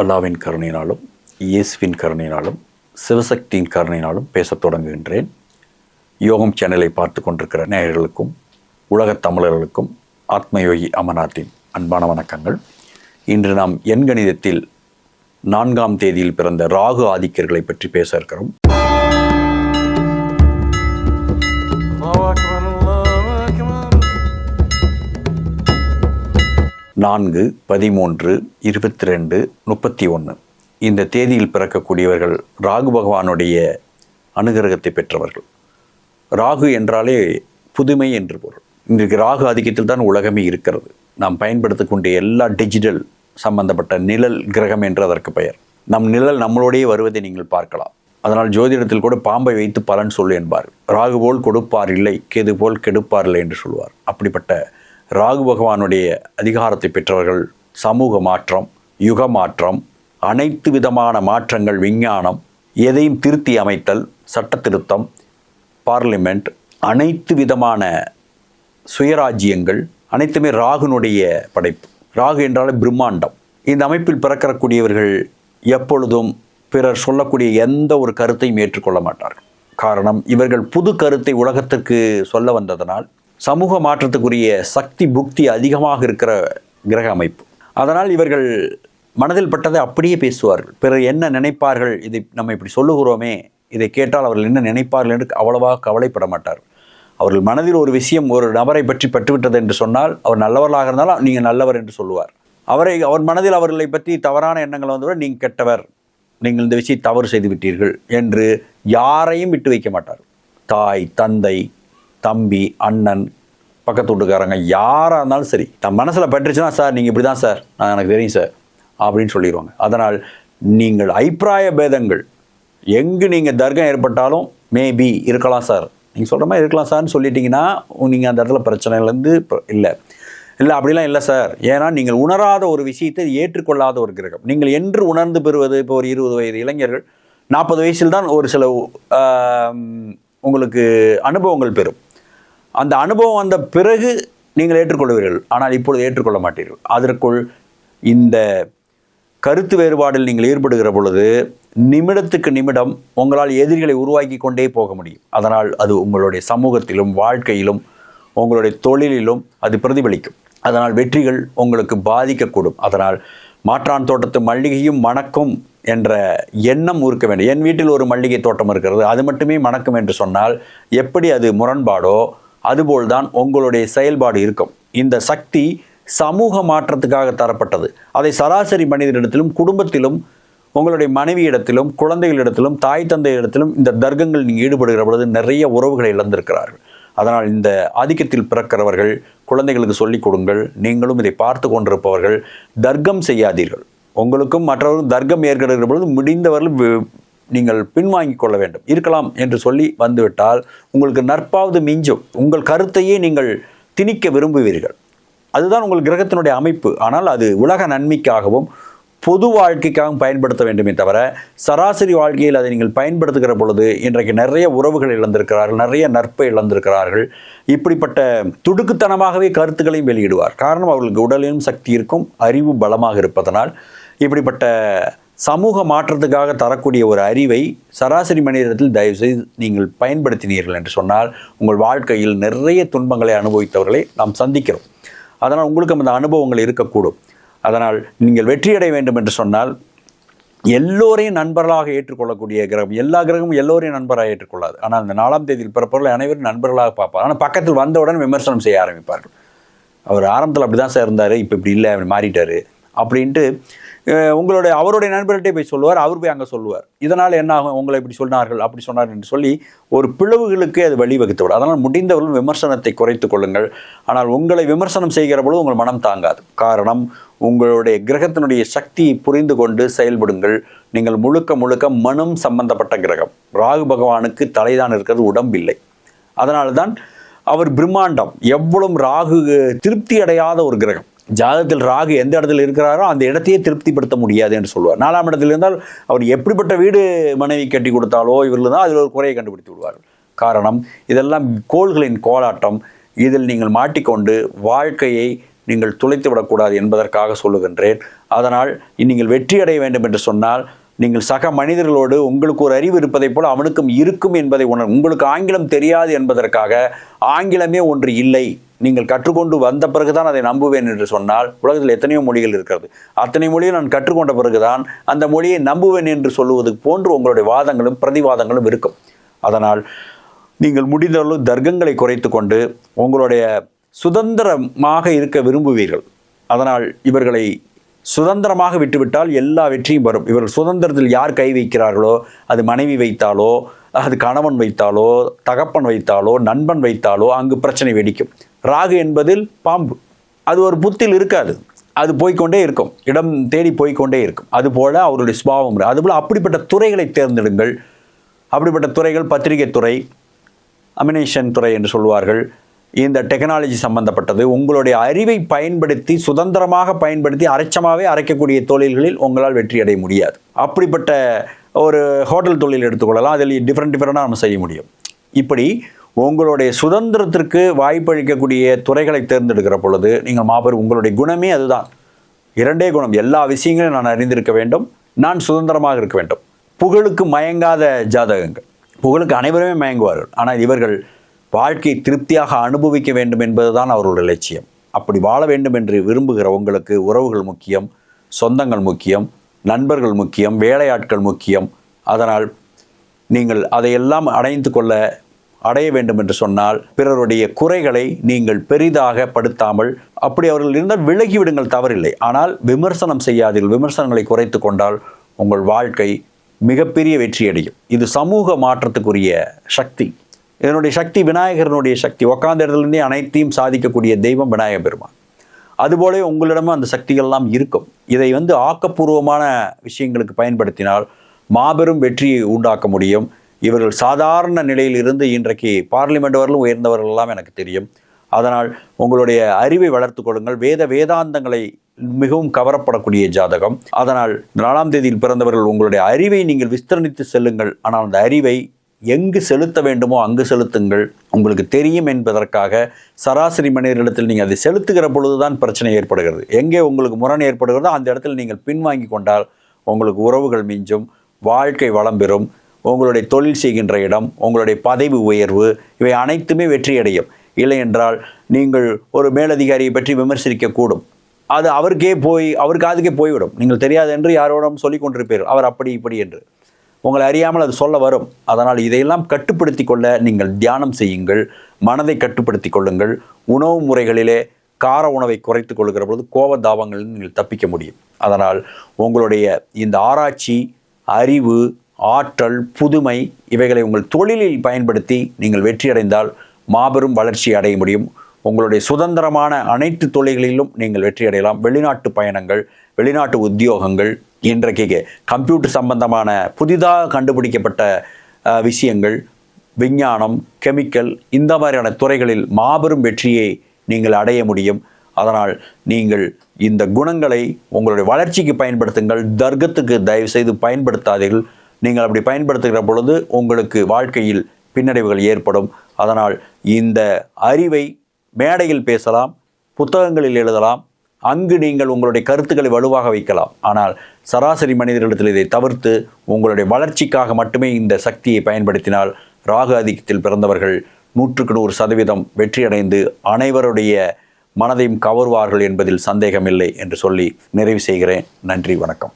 அல்லாவின் கருணையினாலும் இயேசுவின் கருணையினாலும் சிவசக்தியின் கருணையினாலும் பேசத் தொடங்குகின்றேன். யோகம் சேனலை பார்த்து கொண்டிருக்கிற நேயர்களுக்கும் உலகத் தமிழர்களுக்கும் ஆத்மயோகி அமர்நாத்தின் அன்பான வணக்கங்கள். இன்று நாம் எண்கணிதத்தில் நான்காம் தேதியில் பிறந்த ராகு ஆதிக்கர்களை பற்றி பேச இருக்கிறோம். நான்கு பதிமூன்று இருபத்தி ரெண்டு முப்பத்தி ஒன்று இந்த தேதியில் பிறக்கக்கூடியவர்கள் ராகு பகவானுடைய அனுகிரகத்தை பெற்றவர்கள். ராகு என்றாலே புதுமை என்று பொருள். இன்றைக்கு ராகு ஆதிக்கத்தில் தான் உலகமே இருக்கிறது. நாம் பயன்படுத்தக்கூடிய எல்லா டிஜிட்டல் சம்பந்தப்பட்ட நிழல் கிரகம் என்று அதற்கு பெயர். நம் நிழல் நம்மளோடையே வருவதை நீங்கள் பார்க்கலாம். அதனால் ஜோதிடத்தில் கூட பாம்பை வைத்து பலன் சொல்லு என்பார் ராகு போல் கொடுப்பார் இல்லை கேது போல் கெடுப்பார் இல்லை என்று சொல்வார். அப்படிப்பட்ட ராகு பகவானுடைய அதிகாரத்தை பெற்றவர்கள் சமூக மாற்றம் யுக மாற்றம் அனைத்து விதமான மாற்றங்கள் விஞ்ஞானம் எதையும் திருத்தி அமைத்தல் சட்ட திருத்தம் பார்லிமெண்ட் அனைத்து விதமான சுயராஜ்யங்கள் அனைத்துமே ராகுனுடைய படைப்பு. ராகு என்றாலே பிரம்மாண்டம். இந்த அமைப்பில் பிறக்கக்கூடியவர்கள் எப்பொழுதும் பிறர் சொல்லக்கூடிய எந்த ஒரு கருத்தையும் ஏற்றுக்கொள்ள மாட்டார்கள். காரணம் இவர்கள் புது கருத்தை உலகத்திற்கு சொல்ல வந்ததனால் சமூக மாற்றத்துக்குரிய சக்தி புக்தி அதிகமாக இருக்கிற கிரக அமைப்பு. அதனால் இவர்கள் மனதில் பட்டதை அப்படியே பேசுவார்கள். பிறர் என்ன நினைப்பார்கள் இதை நம்ம இப்படி சொல்லுகிறோமே இதை கேட்டால் அவர்கள் என்ன நினைப்பார்கள் என்று அவ்வளவாக கவலைப்பட மாட்டார்கள். அவர்கள் மனதில் ஒரு விஷயம் ஒரு நபரை பற்றி பட்டுவிட்டது என்று சொன்னால் அவர் நல்லவர்களாக இருந்தாலும் நீங்கள் நல்லவர் என்று சொல்லுவார். அவரை அவர் மனதில் அவர்களை பற்றி தவறான எண்ணங்கள் வந்தவுடன் நீங்கள் கெட்டவர் நீங்கள் இந்த விஷயம் தவறு செய்து விட்டீர்கள் என்று யாரையும் விட்டு வைக்க மாட்டார் தாய் தந்தை தம்பி அண்ணன் பக்கத்து வீட்டுக்காரங்க யாராக இருந்தாலும் சரி தன் மனசில் பட்டுருச்சுன்னா சார் நீங்கள் இப்படி தான் சார். நான் எனக்கு தெரியும் சார். அப்படின்னு சொல்லிடுவாங்க அதனால் நீங்கள் அபிப்பிராய பேதங்கள் எங்கு நீங்கள் தர்க்கம் ஏற்பட்டாலும் மேபி இருக்கலாம் சார். நீங்கள் சொல்கிற மாதிரி இருக்கலாம் சார்னு சொல்லிட்டீங்கன்னா நீங்கள் அந்த இடத்துல பிரச்சனைலேருந்து இல்லை. இல்லை அப்படிலாம் இல்லை சார். ஏன்னா நீங்கள் உணராத ஒரு விஷயத்தை ஏற்றுக்கொள்ளாத ஒரு கிரகம். நீங்கள் என்று உணர்ந்து பெறுவது இப்போ ஒரு இருபது வயது இளைஞர்கள் நாற்பது வயசில் தான் ஒரு சில உங்களுக்கு அனுபவங்கள் பெறும். அந்த அனுபவம் வந்த பிறகு நீங்கள் ஏற்றுக்கொள்வீர்கள். ஆனால் இப்பொழுது ஏற்றுக்கொள்ள மாட்டீர்கள். அதற்குள் இந்த கருத்து வேறுபாடில் நீங்கள் ஈடுபடுகிற பொழுது நிமிடத்துக்கு நிமிடம் உங்களால் எதிரிகளை உருவாக்கி கொண்டே போக முடியும். அதனால் அது உங்களுடைய சமூகத்திலும் வாழ்க்கையிலும் உங்களுடைய தொழிலிலும் அது பிரதிபலிக்கும். அதனால் வெற்றிகள் உங்களுக்கு பாதிக்கக்கூடும். அதனால் மாற்றான் தோட்டத்து மல்லிகையும் மணக்கும் என்ற எண்ணம் இருக்க வேண்டும். என் வீட்டில் ஒரு மல்லிகை தோட்டம் இருக்கிறது. அது மட்டுமே மணக்கும் என்று சொன்னால் எப்படி அது முரண்பாடோ அதுபோல்தான் உங்களுடைய செயல்பாடு இருக்கும். இந்த சக்தி சமூக மாற்றத்துக்காக தரப்பட்டது. அதை சராசரி மனிதனிடத்திலும் குடும்பத்திலும் உங்களுடைய மனைவியிடத்திலும் குழந்தைகளிடத்திலும் தாய் தந்தையிடத்திலும் இந்த தர்க்கங்கள் நீங்கள் ஈடுபடுகிற பொழுது நிறைய உறவுகளை இழந்திருக்கிறார்கள். அதனால் இந்த ஆதிக்கத்தில் பிறக்கிறவர்கள் குழந்தைகளுக்கு சொல்லிக் கொடுங்கள் நீங்களும் இதை பார்த்து கொண்டிருப்பவர்கள் தர்க்கம் செய்யாதீர்கள். உங்களுக்கும் மற்றவர்களும் தர்க்கம் ஏற்படுகிற பொழுது முடிந்தவர்கள் நீங்கள் பின்வாங்கிக் கொள்ள வேண்டும். இருக்கலாம் என்று சொல்லி வந்துவிட்டால் உங்களுக்கு நற்பாவது மிஞ்சும். உங்கள் கருத்தையே நீங்கள் திணிக்க விரும்புவீர்கள். அதுதான் உங்கள் கிரகத்தினுடைய அமைப்பு. ஆனால் அது உலக நன்மைக்காகவும் பொது வாழ்க்கைக்காகவும் பயன்படுத்த வேண்டுமே தவிர சராசரி வாழ்க்கையில் அதை நீங்கள் பயன்படுத்துகிற பொழுது இன்றைக்கு நிறைய உறவுகள் இழந்திருக்கிறார்கள் நிறைய நட்பை இழந்திருக்கிறார்கள். இப்படிப்பட்ட துடுக்குத்தனமாகவே கருத்துக்களையும் வெளியிடுவார். காரணம் அவர்களுக்கு உடலிலும் சக்தி இருக்கும் அறிவு பலமாக இருப்பதனால் இப்படிப்பட்ட சமூக மாற்றத்துக்காக தரக்கூடிய ஒரு அறிவை சராசரி மனிதத்தில் தயவுசெய்து நீங்கள் பயன்படுத்தினீர்கள் என்று சொன்னால் உங்கள் வாழ்க்கையில் நிறைய துன்பங்களை அனுபவித்தவர்களை நாம் சந்திக்கிறோம். அதனால் உங்களுக்கு அந்த அனுபவங்கள் இருக்கக்கூடும். அதனால் நீங்கள் வெற்றியடைய வேண்டும் என்று சொன்னால் எல்லோரையும் நண்பர்களாக ஏற்றுக்கொள்ளக்கூடிய கிரகம் எல்லா கிரகமும் எல்லோரையும் நண்பராக ஏற்றுக்கொள்ளாது. ஆனால் அந்த நாலாம் தேதியில் பிறப்பவர்களை அனைவரும் நண்பர்களாக பார்ப்பார். ஆனால் பக்கத்தில் வந்தவுடன் விமர்சனம் செய்ய ஆரம்பிப்பார்கள். அவர் ஆரம்பத்தில் அப்படி தான் சார் இருந்தார் இப்போ இப்படி இல்லை அப்படி மாறிட்டார். அப்படின்ட்டு உங்களுடைய அவருடைய நண்பர்கள்ட்டே போய் சொல்லுவார் அவர் போய் அங்கே சொல்லுவார். இதனால் என்ன ஆகும்? உங்களை இப்படி சொன்னார்கள் அப்படி சொன்னார் என்று சொல்லி ஒரு பிளவுகளுக்கு அது வழிவகுத்து விடும். அதனால் முடிந்தவர்கள் விமர்சனத்தை குறைத்து கொள்ளுங்கள். ஆனால் உங்களை விமர்சனம் செய்கிற பொழுது உங்கள் மனம் தாங்காது. காரணம் உங்களுடைய கிரகத்தினுடைய சக்தியை புரிந்து கொண்டு செயல்படுங்கள். நீங்கள் முழுக்க முழுக்க மனம் சம்பந்தப்பட்ட கிரகம். ராகு பகவானுக்கு தலைதான் இருக்கிறது உடம்பில்லை. அதனால்தான் அவர் பிரம்மாண்டம். எவ்வளவு ராகு திருப்தி அடையாத ஒரு கிரகம். ஜாதகத்தில் ராகு எந்த இடத்துல இருக்கிறாரோ அந்த இடத்தையே திருப்திப்படுத்த முடியாது என்று சொல்லுவார் நாலாம் இடத்தில் இருந்தால் அவர் எப்படிப்பட்ட வீடு மனைவி கட்டி கொடுத்தாலோ இவர்கள் தான் அதில் ஒரு குறையை கண்டுபிடித்து விடுவார்கள். காரணம் இதெல்லாம் கோள்களின் கோலாட்டம் இதில் நீங்கள் மாட்டிக்கொண்டு வாழ்க்கையை நீங்கள் துளைத்து விடக்கூடாது என்பதற்காக சொல்லுகின்றேன். அதனால் நீங்கள் வெற்றி அடைய வேண்டும் என்று சொன்னால் நீங்கள் சக மனிதர்களோடு உங்களுக்கு ஒரு அறிவு இருப்பதைப் போல அவனுக்கும் இருக்கும் என்பதை உணர் உங்களுக்கு ஆங்கிலம் தெரியாது என்பதற்காக ஆங்கிலமே ஒன்று இல்லை. நீங்கள் கற்றுக்கொண்டு வந்த பிறகுதான் அதை நம்புவேன் என்று சொன்னால் உலகத்தில் எத்தனையோ மொழிகள் இருக்கிறது. அத்தனை மொழியை நான் கற்றுக்கொண்ட பிறகுதான் அந்த மொழியை நம்புவேன் என்று சொல்லுவது போன்று உங்களுடைய வாதங்களும் பிரதிவாதங்களும் இருக்கும். அதனால் நீங்கள் முடிந்தளவு தர்க்கங்களை குறைத்து கொண்டு உங்களுடைய சுதந்திரமாக இருக்க விரும்புவீர்கள். அதனால் இவர்களை சுதந்திரமாக விட்டுவிட்டால் எல்லா வெற்றியும் வரும் இவர்கள் சுதந்திரத்தில் யார் கை வைக்கிறார்களோ அது மனைவி வைத்தாலோ அது கணவன் வைத்தாலோ தகப்பன் வைத்தாலோ நண்பன் வைத்தாலோ அங்கு பிரச்சனை வெடிக்கும். ராகு என்பதில் பாம்பு. அது ஒரு புத்தில் இருக்காது. அது போய்க்கொண்டே இருக்கும். இடம் தேடி போய்க்கொண்டே இருக்கும். அதுபோல் அவருடைய சுபாவம். அதுபோல் அப்படிப்பட்ட துறைகளை தேர்ந்தெடுங்கள். அப்படிப்பட்ட துறைகள் பத்திரிகை துறை அமினேஷன் துறை என்று சொல்வார்கள். இந்த டெக்னாலஜி சம்பந்தப்பட்டது. உங்களுடைய அறிவை பயன்படுத்தி சுதந்திரமாக பயன்படுத்தி அரைச்சமாகவே அரைக்கக்கூடிய தொழில்களில் உங்களால் வெற்றி அடைய முடியாது. அப்படிப்பட்ட ஒரு ஹோட்டல் தொழில் எடுத்துக்கொள்ளலாம். அதில் டிஃப்ரெண்ட் டிஃப்ரெண்டாக நம்ம செய்ய முடியும். இப்படி உங்களுடைய சுதந்திரத்திற்கு வாய்ப்பளிக்கக்கூடிய துறைகளை தேர்ந்தெடுக்கிற பொழுது நீங்கள் மாபெரும் உங்களுடைய குணமே அதுதான். இரண்டே குணம். எல்லா விஷயங்களையும் நான் அறிந்திருக்க வேண்டும். நான் சுதந்திரமாக இருக்க வேண்டும். புகழுக்கு மயங்காத ஜாதகங்கள். புகழுக்கு அனைவருமே மயங்குவார்கள். ஆனால் இவர்கள் வாழ்க்கையை திருப்தியாக அனுபவிக்க வேண்டும் என்பதுதான் அவர்களுடைய லட்சியம். அப்படி வாழ வேண்டும் என்று விரும்புகிற உங்களுக்கு உறவுகள் முக்கியம் சொந்தங்கள் முக்கியம் நண்பர்கள் முக்கியம் வேலையாட்கள் முக்கியம். அதனால் நீங்கள் அதையெல்லாம் அடைந்து கொள்ள அடைய வேண்டும் என்று சொன்னால் பிறருடைய குறைகளை நீங்கள் பெரிதாக படுத்தாமல் அப்படி அவர்கள் இருந்தால் விலகிவிடுங்கள் தவறில்லை. ஆனால் விமர்சனம் செய்யாதீர்கள். விமர்சனங்களை குறைத்து கொண்டால் உங்கள் வாழ்க்கை மிகப்பெரிய வெற்றியடையும். இது சமூக மாற்றத்துக்குரிய சக்தி. இதனுடைய சக்தி விநாயகரனுடைய சக்தி. உக்காந்த இடத்துலேருந்தே அனைத்தையும் சாதிக்கக்கூடிய தெய்வம் விநாயக பெருமான். அதுபோல உங்களிடமும் அந்த சக்திகள்லாம் இருக்கும். இதை வந்து ஆக்கப்பூர்வமான விஷயங்களுக்கு பயன்படுத்தினால் மாபெரும் வெற்றியை உண்டாக்க முடியும். இவர்கள் சாதாரண நிலையில் இருந்து இன்றைக்கு பார்லிமெண்ட் வரலும் உயர்ந்தவர்கள் எல்லாம் எனக்கு தெரியும். அதனால் உங்களுடைய அறிவை வளர்த்து கொள்ளுங்கள். வேத வேதாந்தங்களை மிகவும் கவரப்படக்கூடிய ஜாதகம். அதனால் நாலாம் தேதியில் பிறந்தவர்கள் உங்களுடைய அறிவை நீங்கள் விஸ்தரணித்து செல்லுங்கள். ஆனால் அந்த அறிவை எங்கு செலுத்த வேண்டுமோ அங்கு செலுத்துங்கள். உங்களுக்கு தெரியும் என்பதற்காக சராசரி மனிதர்களிடத்தில் நீங்கள் அதை செலுத்துகிற பொழுதுதான் பிரச்சனை ஏற்படுகிறது. எங்கே உங்களுக்கு முரண் ஏற்படுகிறதோ அந்த இடத்தில் நீங்கள் பின்வாங்கி கொண்டால் உங்களுக்கு உறவுகள் மிஞ்சும் வாழ்க்கை வளம் பெறும் உங்களுடைய தொழில் செய்கின்ற இடம் உங்களுடைய பதவி உயர்வு இவை அனைத்துமே வெற்றியடையும். இல்லை என்றால் நீங்கள் ஒரு மேலதிகாரியை பற்றி விமர்சிக்கக்கூடும் அது அவருக்கே போய் அவருக்கு அதுக்கே போய்விடும். நீங்கள் தெரியாது என்று யாரோடும் சொல்லிக் கொண்டிருப்பீர்கள். அவர் அப்படி இப்படி என்று. உங்களை அறியாமல் அது சொல்ல வரும். அதனால் இதையெல்லாம் கட்டுப்படுத்தி கொள்ள நீங்கள் தியானம் செய்யுங்கள். மனதை கட்டுப்படுத்தி கொள்ளுங்கள். உணவு முறைகளிலே கார உணவை குறைத்து கொள்கிற பொழுது கோபதாபங்களில் நீங்கள் தப்பிக்க முடியும். அதனால் உங்களுடைய இந்த ஆராய்ச்சி அறிவு ஆற்றல் புதுமை இவைகளை உங்கள் தொழிலில் பயன்படுத்தி நீங்கள் வெற்றியடைந்தால் மாபெரும் வளர்ச்சி அடைய முடியும். உங்களுடைய சுதந்திரமான அனைத்து தொழில்களிலும் நீங்கள் வெற்றி அடையலாம். வெளிநாட்டு பயணங்கள் வெளிநாட்டு உத்தியோகங்கள் இன்றைக்கு கம்ப்யூட்டர் சம்பந்தமான புதிதாக கண்டுபிடிக்கப்பட்ட விஷயங்கள் விஞ்ஞானம் கெமிக்கல் இந்த மாதிரியான துறைகளில் மாபெரும் வெற்றியை நீங்கள் அடைய முடியும். அதனால் நீங்கள் இந்த குணங்களை உங்களுடைய வளர்ச்சிக்கு பயன்படுத்துங்கள். தர்க்கத்துக்கு தயவு செய்து பயன்படுத்தாதீர்கள். நீங்கள் அப்படி பயன்படுத்துகிற பொழுது உங்களுக்கு வாழ்க்கையில் பின்னடைவுகள் ஏற்படும். அதனால் இந்த அறிவை மேடையில் பேசலாம் புத்தகங்களில் எழுதலாம் அங்கு நீங்கள் உங்களுடைய கருத்துக்களை வலுவாக வைக்கலாம். ஆனால் சராசரி மனிதர்களிடத்தில் இதை தவிர்த்து உங்களுடைய வளர்ச்சிக்காக மட்டுமே இந்த சக்தியை பயன்படுத்தினால் ராகு ஆதிக்கத்தில் பிறந்தவர்கள் நூற்றுக்கு நூறு சதவீதம் வெற்றியடைந்து அனைவருடைய மனதையும் கவர்வார்கள் என்பதில் சந்தேகமில்லை என்று சொல்லி நிறைவு செய்கிறேன். நன்றி வணக்கம்.